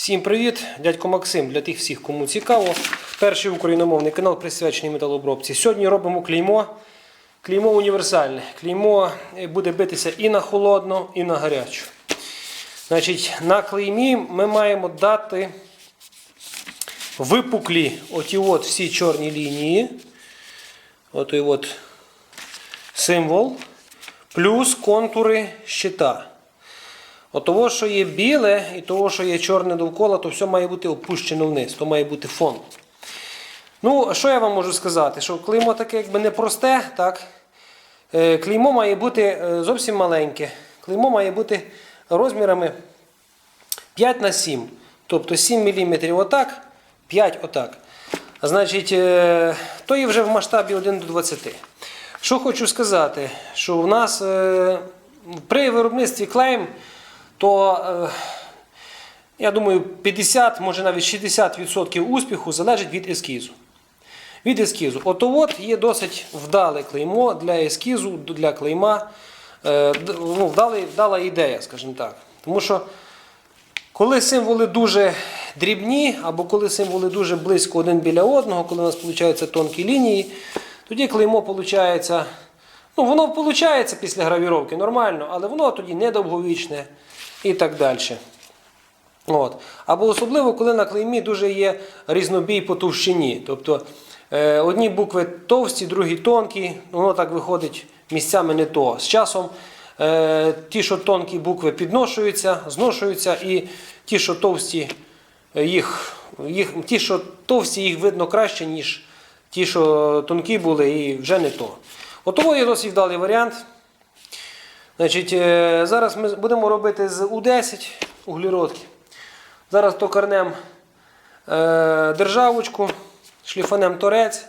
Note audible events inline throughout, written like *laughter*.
Всім привіт! Дядько Максим для тих всіх, кому цікаво. Перший україномовний канал присвячений металообробці. Сьогодні робимо клеймо. Клеймо універсальне. Клеймо е, буде битися і на холодно, і на гарячу. Значить, на клеймі ми маємо дати випуклі оті от всі чорні лінії. Отой от символ. Плюс контури щита. От того, що є біле, і того, що є чорне довкола, то все має бути опущено вниз, то має бути фон. Ну, що я вам можу сказати? Що клеймо таке якби не просте, так? Е, Клеймо має бути е, зовсім маленьке. Клеймо має бути розмірами 5 на 7. Тобто 7 мм отак, 5 отак. Значить, е, то є вже в масштабі 1 до 20. Що хочу сказати, що в нас при виробництві клейм, то е, я думаю, 50, може навіть 60% успіху залежить від ескізу. Від ескізу. Ото от є досить вдале клеймо для ескізу, для клейма. Е, ну, вдалий- вдала ідея, скажімо так. Тому що коли символи дуже дрібні, або коли символи дуже близько один біля одного, коли у нас виходять тонкі лінії, тоді клеймо виходить, ну воно виходить після гравіровки нормально, але воно тоді недовговічне і так далі. От. Або особливо, коли на клеймі дуже є різнобій по товщині. Тобто е, одні букви товсті, другі тонкі, воно так виходить місцями не то. З часом е, ті, що тонкі букви підношуються, зношуються, і ті, що товсті, е, їх, їх, ті, що товсті, їх видно краще, ніж ті, що тонкі були, і вже не то. Отого є досить вдалий варіант. Значить, е, зараз ми будемо робити з У10 углеродки. Зараз токарнем е, державочку, шліфанем торець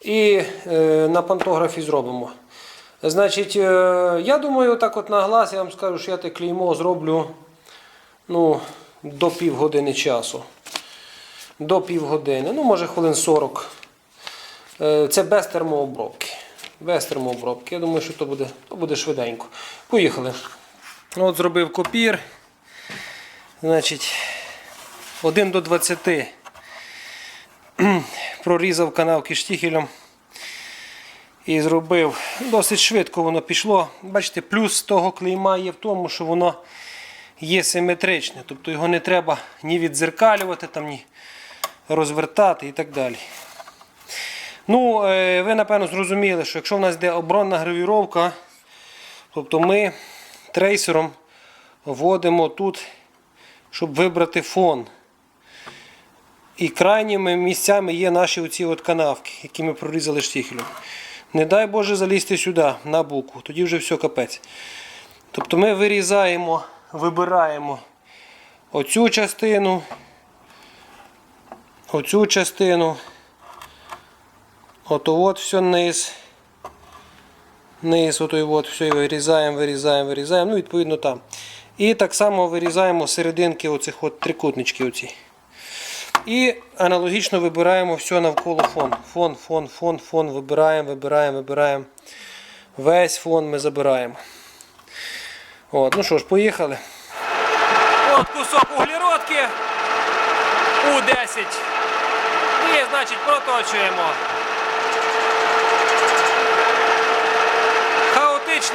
і е, на пантографі зробимо. Значить, я думаю, так от на глаз я вам скажу, що я те клеймо зроблю ну, до півгодини часу. До півгодини, ну може хвилин 40. Е, Це без термообробки. Без термообробки. Я думаю, що то буде, то буде швиденько. Поїхали. От зробив копір. Значить, 1 до 20 *clears throat* прорізав канавки штіхелем і зробив. Досить швидко воно пішло. Бачите, плюс того клейма є в тому, що воно є симетричне. Тобто його не треба ні відзеркалювати, там, ні розвертати і так далі. Ну, е, ви напевно зрозуміли, що якщо в нас йде оборонна гравіровка, тобто ми трейсером вводимо тут, щоб вибрати фон. І крайніми місцями є наші оці от канавки, які ми прорізали штіхелем. Не дай Боже залізти сюди, на букву, тоді вже все капець. Тобто ми вирізаємо, вибираємо оцю частину, оцю частину. От все низ. Низ, ото от все вирізаємо, вирізаємо, вирізаємо. Ну, відповідно там. І так само вирізаємо серединки оцих от трикутнички. Оці. І аналогічно вибираємо все навколо фон. Фон, фон, фон, фон. Вибираємо, вибираємо, вибираємо. Весь фон ми забираємо. От, ну що ж, поїхали. От кусок углеродки. У10. І, значить, проточуємо.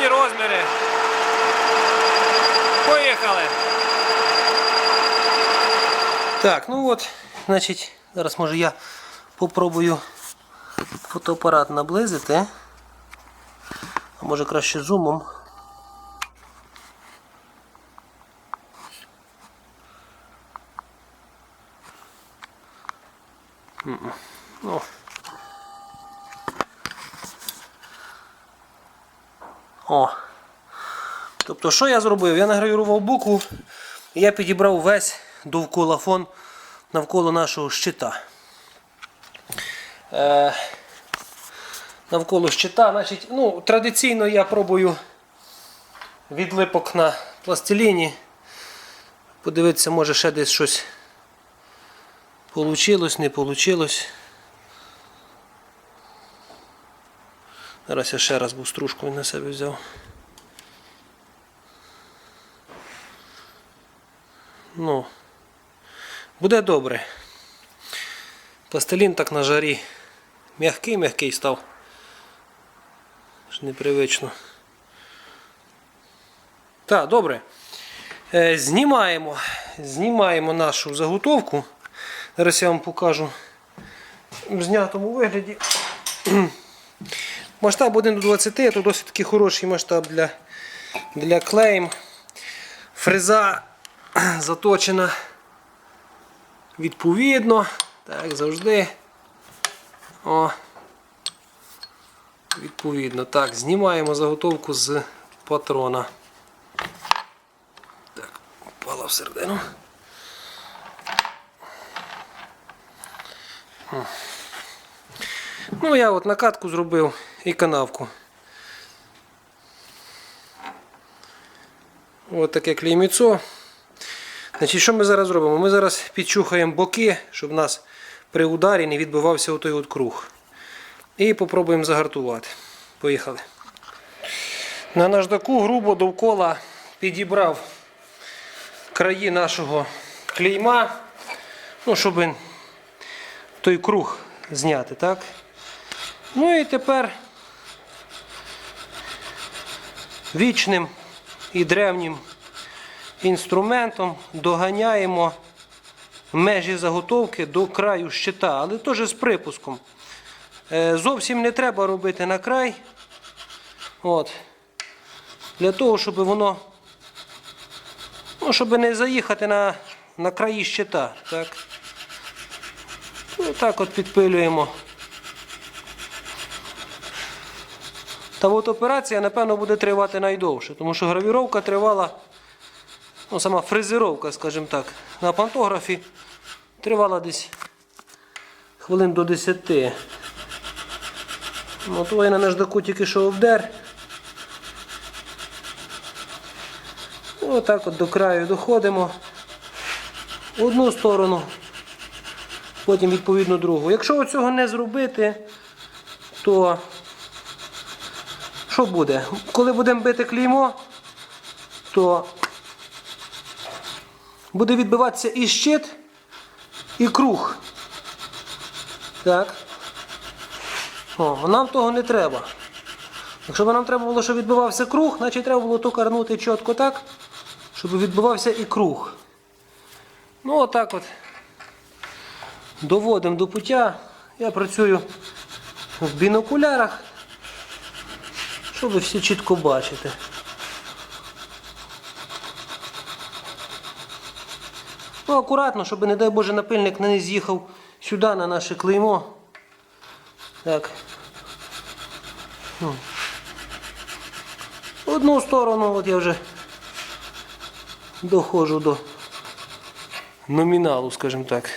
Хаотичні розміри. Поїхали. Так, ну от, значить, зараз може я попробую фотоапарат наблизити. А може краще зумом. М-м. Ну. О. Тобто, що я зробив? Я награвірував букву і я підібрав весь довкола фон навколо нашого щита. Е, навколо щита, значить, ну, традиційно я пробую відлипок на пластиліні. Подивитися, може ще десь щось получилось, не получилось. Зараз я ще раз був стружку на себе взяв. Ну, Буде добре. Пластилін так на жарі. М'який, м'який став. Ж непривично. Так, добре. Е, Знімаємо, знімаємо нашу заготовку. Зараз я вам покажу в знятому вигляді. *clears throat* Масштаб 1 до 20, то досить таки хороший масштаб для, для клеєм. Фреза *clears throat* заточена відповідно. Так, завжди. О. Відповідно. Так, знімаємо заготовку з патрона. Так, впала всередину. О. Ну, я от накатку зробив і канавку. Ось таке клейміцо. Значить, що ми зараз робимо? Ми зараз підчухаємо боки, щоб у нас при ударі не відбивався отой от круг. І попробуємо загартувати. Поїхали. На наждаку грубо довкола підібрав краї нашого клейма, ну, щоб той круг зняти, так? Ну і тепер вічним і древнім інструментом доганяємо межі заготовки до краю щита, але теж з припуском. Е, Зовсім не треба робити на край. От. Для того, щоб воно. Ну, щоб не заїхати на, на краї щита. Так. Ну, так от підпилюємо. Та от операція, напевно, буде тривати найдовше, тому що гравіровка тривала, ну, сама фрезеровка, скажімо так, на пантографі тривала десь хвилин до 10. Ну, то я на наждаку тільки що обдер. Отак от до краю доходимо. Одну сторону, потім відповідно другу. Якщо цього не зробити, то що буде? Коли будемо бити клеймо, то буде відбиватися і щит, і круг. Так. О, нам того не треба. Якщо б нам треба було, щоб відбивався круг, значить треба було то карнути чітко так, щоб відбивався і круг. Ну отак от. Доводимо до пуття. Я працюю в бінокулярах, щоб всі чітко бачите. Ну, акуратно, щоб, не дай Боже, напильник не з'їхав сюди на наше клеймо. Так. Ну. Одну сторону, от я вже доходжу до номіналу, скажімо так.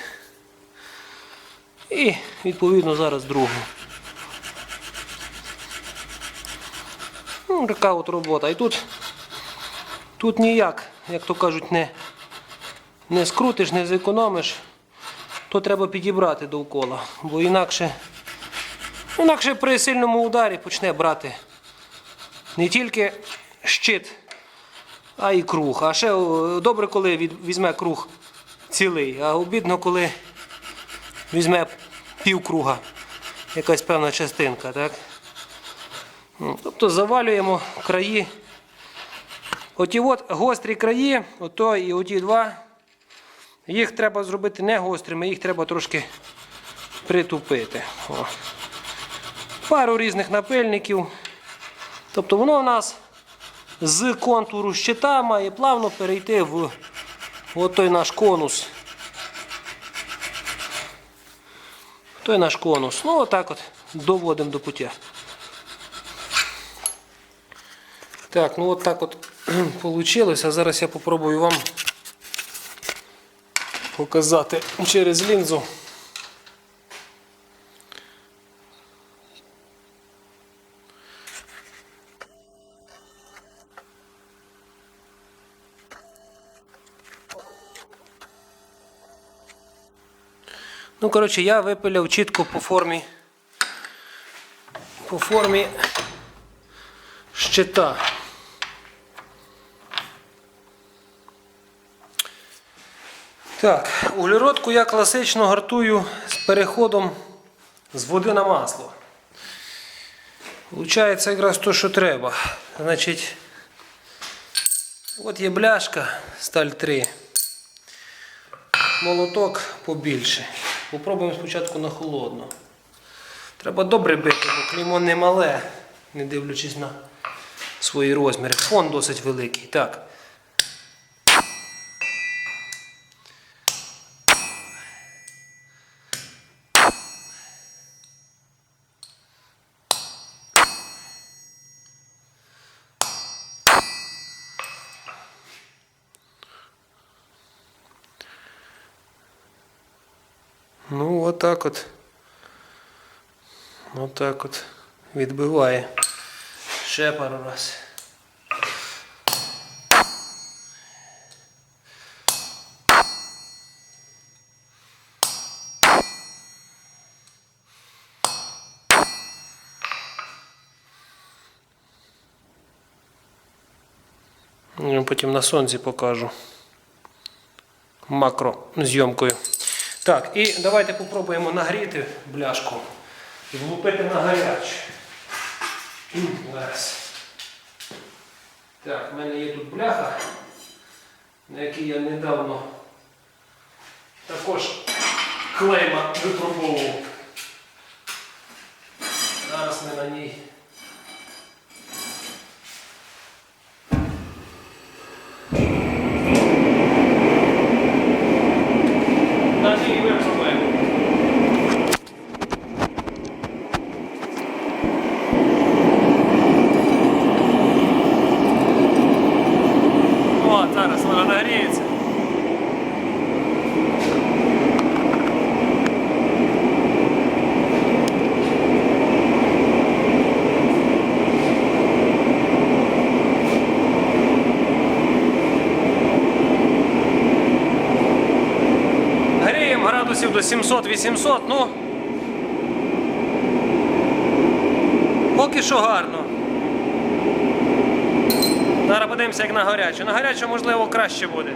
І відповідно зараз другу. Ну, така от робота. І тут, тут ніяк, як то кажуть, не, не скрутиш, не зекономиш, то треба підібрати довкола, бо інакше, інакше при сильному ударі почне брати не тільки щит, а й круг. А ще добре, коли візьме круг цілий, а обідно, коли візьме півкруга, якась певна частинка. Так? Ну, Тобто завалюємо краї. Оті от гострі краї, ото і оті два. Їх треба зробити не гострими, їх треба трошки притупити. О. Пару різних напильників. Тобто воно у нас з контуру щита має плавно перейти в той наш конус. Той наш конус. Ну, отак от доводимо до пуття. Так, ну от так от вийшло. Зараз я попробую вам показати через лінзу. Ну, коротше, я випиляв чітко по формі. По формі щита. Так, углеродку я класично гартую з переходом з води на масло. Получається якраз то, що треба. Значить, от є бляшка сталь 3. Молоток побільше. Попробуємо спочатку на холодну. Треба добре бити, бо клеймо не мале, не дивлячись на свої розміри. Фон досить великий. Так. Ну, отак от. Отак от. Відбиває. Ще пару раз. Я потім на сонці покажу. Макрозйомкою. Так, і давайте попробуємо нагріти бляшку і влупити на гаряч. Так, в мене є тут бляха, на якій я недавно також клейма випробовував. Зараз ми на ній. На ній випробуємо. О, зараз вона нагріється. Гріємо градусів до 700-800, ну. Поки що гарно. Зараз подивимося, як на гарячу. На гарячу, можливо, краще буде.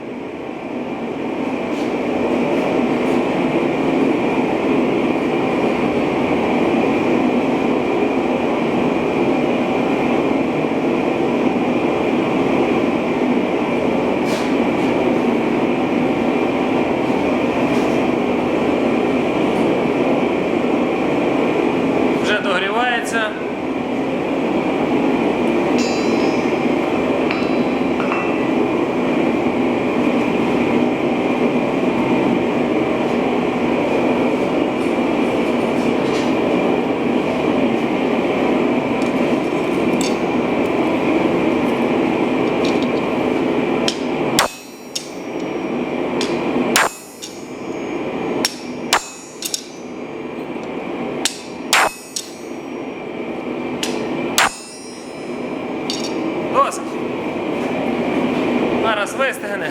Вже догрівається. Досить. Зараз вистигне.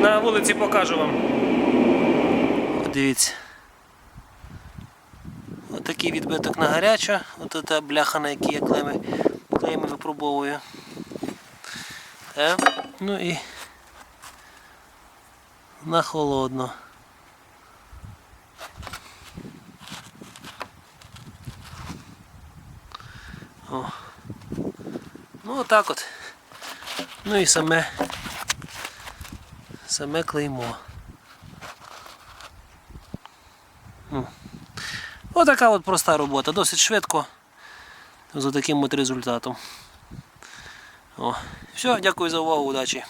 На вулиці покажу вам. Дивіться. Отакий відбиток на гарячу. Ось та бляха, на якій я клейми, клейми випробовую. Так. Ну і на холодно. О. Ну отак от. Ну і саме саме клеймо. Отака от проста робота, досить швидко. за таким от результатом. О. Все, дякую за увагу, удачі.